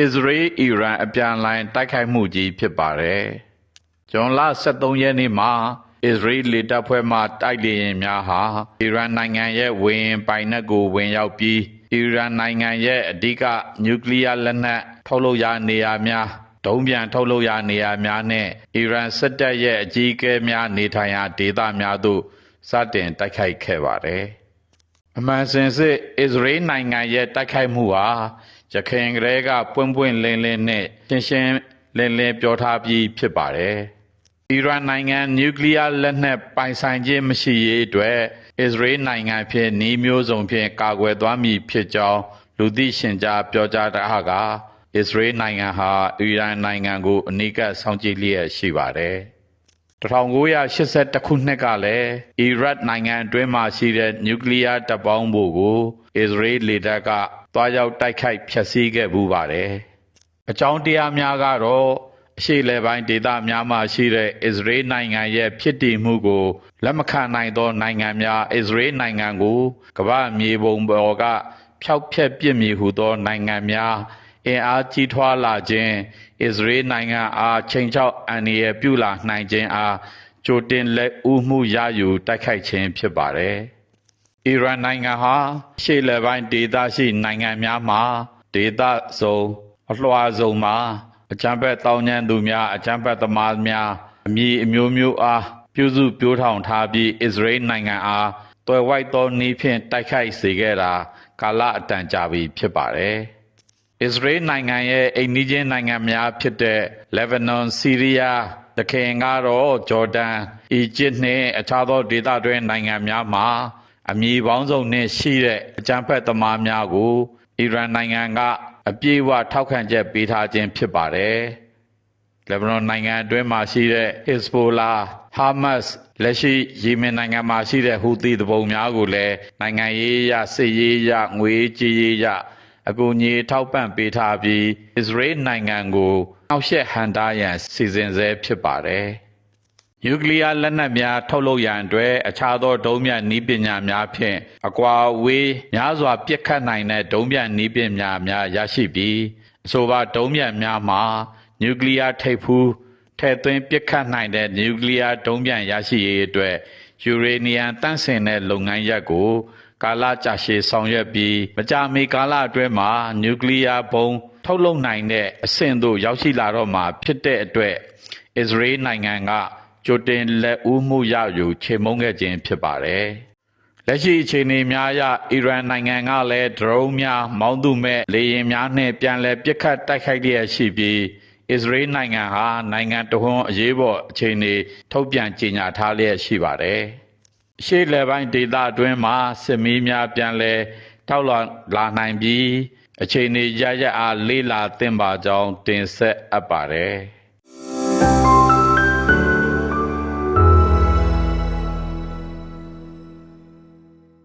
အစ္စရေးအီရန်အပြန်အလှန်တိုက်ခိုက်မှုကြီးဖြစ်ပါတယ်။ဂျွန်လ23ရက်နေ့မှာအစ္စရေးလေတပ်ဖွဲ့မှတိုက်လေယာဉ်များဟာအီရန်နိုင်ငံရဲ့ဝေဟင်ပိုင်နက်ကိုဝင်ရောက်ပြီးအီရန်နိုင်ငံရဲ့အဓိကနျူကလ িয়ার လက်နက်ထုတ်လုပ်ရာနေရာများဒုံးပြန်ထုတ်လုပ်ရာနေရာများနဲ့အီရန်စစ်တပ်ရဲ့အကြီးအကဲများနေထိုင်ရာဒေသများသို့စတင်တိုက်ခိုက်ခဲ့ပါတယ်။ အမှန်စင်စစ်အစ္စရေးနိုင်ငံရဲ့တိုက်ခိုက်မှုဟာရခိုင်ကလေးကပွင့်ပွင့်လင်းလင်းနဲ့ရှင်းရှင်းလင်းလင်းပြောထားပြီးဖြစ်ပါတယ်။အီရန်နိုင်ငံနျူကလ িয়ার လက်နက်ပိုင်ဆိုင်ခြင်းမရှိရေးအတွက်အစ္စရေးနိုင်ငံဖြင့်နှီးမျိုးစုံဖြင့်ကာကွယ်သွားမည်ဖြစ်ကြောင်းလူသိရှင်ကြားပြောကြားထားကအစ္စရေးနိုင်ငံဟာအီရန်နိုင်ငံကိုအနီးကပ်စောင့်ကြည့်လျက်ရှိပါတယ်။ 1982ခုနှစ်ကလည်းအီရတ်နိုင်ငံအတွင်းမှာရှိတဲ့နျူကလ িয়ার တပ်ပေါင်းဖို့ကိုအစ္စရေးလေတပ်ကတွားရောက်တိုက်ခိုက်ဖျက်ဆီးခဲ့ပူပါတယ်။အကြောင်းတရားများကတော့အရှေ့လေပိုင်းဒေသများမှာရှိတဲ့အစ္စရေးနိုင်ငံရဲ့ဖြစ်တည်မှုကိုလက်မခံနိုင်သောနိုင်ငံများအစ္စရေးနိုင်ငံကိုကမ္ဘာမြေပုံပေါ်ကဖျောက်ဖျက်ပြစ်မည်ဟုသောနိုင်ငံများ အင်အားကြီးထွားလာခြင်းအစ္စရေးနိုင်ငံအားချိန်ချောက်အန္တရာယ်ပြုလာနိုင်ခြင်းအားကြိုတင်လက်ဦးမှုရယူတိုက်ခိုက်ခြင်းဖြစ်ပါတယ်။အီရန်နိုင်ငံဟာရှေ့လယ်ပိုင်းဒေသရှိနိုင်ငံများမှာဒေသစုံအလွှာစုံမှာအကြမ်းဖက်တောင်းကျမ်းသူများအကြမ်းဖက်သမားများအမည်အမျိုးမျိုးအားပြုစုပြိုးထောင်ထားပြီးအစ္စရေးနိုင်ငံအားတွယ်ဝိုက်သောနည်းဖြင့်တိုက်ခိုက်စေခဲ့တာကာလအတန်ကြာပြီဖြစ်ပါတယ်။ အစ္စရေးနိုင်ငံရဲ့အိမ်နီးချင်းနိုင်ငံများဖြစ်တဲ့ လက်ဘနွန်၊ဆီးရီးယား၊တခင်ကတော့ ဂျော်ဒန်၊အီဂျစ်နှင့် အခြားသောဒေသတွင်းနိုင်ငံများမှာ အမည်ပေါင်းစုံနှင့်ရှိတဲ့အကြမ်းဖက်သမားများကို အီရန်နိုင်ငံက အပြည့်အဝထောက်ခံချက်ပေးထားခြင်းဖြစ်ပါတယ်။လက်ဘနွန်နိုင်ငံအတွင်းမှာရှိတဲ့ Hezbollah, Hamas လက်ရှိယီမင်နိုင်ငံမှာရှိတဲ့ ဟူသီသူပုန်များကိုလည်း နိုင်ငံရေးအရ စစ်ရေးအရ ငွေကြေးရေးအရ အကူအညီထောက်ပံ့ပေးထားပြီးအစ္စရေးနိုင်ငံကိုနှောက်ယှက်ဟန်တားရန်စီစဉ်ဆဲဖြစ်ပါတယ်။နျူကလ িয়ার လက်နက်များထုတ်လုပ်ရန်အတွက်အခြားသောဒုံးမြတ်နည်းပညာများဖြင့်အကွာအဝေးများစွာပစ်ခတ်နိုင်တဲ့ဒုံးမြတ်နည်းပညာများရရှိပြီးအဆိုပါဒုံးမြတ်များမှာနျူကလ িয়ার ထိပ်ဖူးထည့်သွင်းပစ်ခတ်နိုင်တဲ့နျူကလ িয়ার ဒုံးပြန်ရရှိရေးအတွက် ယူရေနီယံတန့်စင်တဲ့လုပ်ငန်းရပ်ကို ကာလကြာရှည်ဆောင်ရွက်ပြီးမကြာမီကာလအတွင်းမှာနျူကလ িয়ার ဘုံထုတ်လုပ်နိုင်တဲ့အဆင့်သို့ရောက်ရှိလာတော့မှာဖြစ်တဲ့အတွက်အစ္စရေးနိုင်ငံကကြိုတင်လက်ဦးမှုရယူချေမှုန်းခဲ့ခြင်းဖြစ်ပါတယ်။လက်ရှိအခြေအနေများအရအီရန်နိုင်ငံကလည်းဒရုန်းများမောင်းသူမဲ့လေယာဉ်များနှင့်ပြန်လည်ပစ်ခတ်တိုက်ခိုက်လျက်ရှိပြီး အစ္စရေးနိုင်ငံဟာနိုင်ငံတော်ဝန်အရေးပေါ်အခြေအနေထုတ်ပြန်ကြေညာထားလျက်ရှိပါတယ်။ရှေ့လယ်ပိုင်းဒေသအတွင်းမှာစစ်မီးများပြန်လည်ထောက်လာနိုင်ပြီးအခြေအနေရရအားလေးလာသင့်ပါကြောင်းတင်ဆက်အပ်ပါတယ်။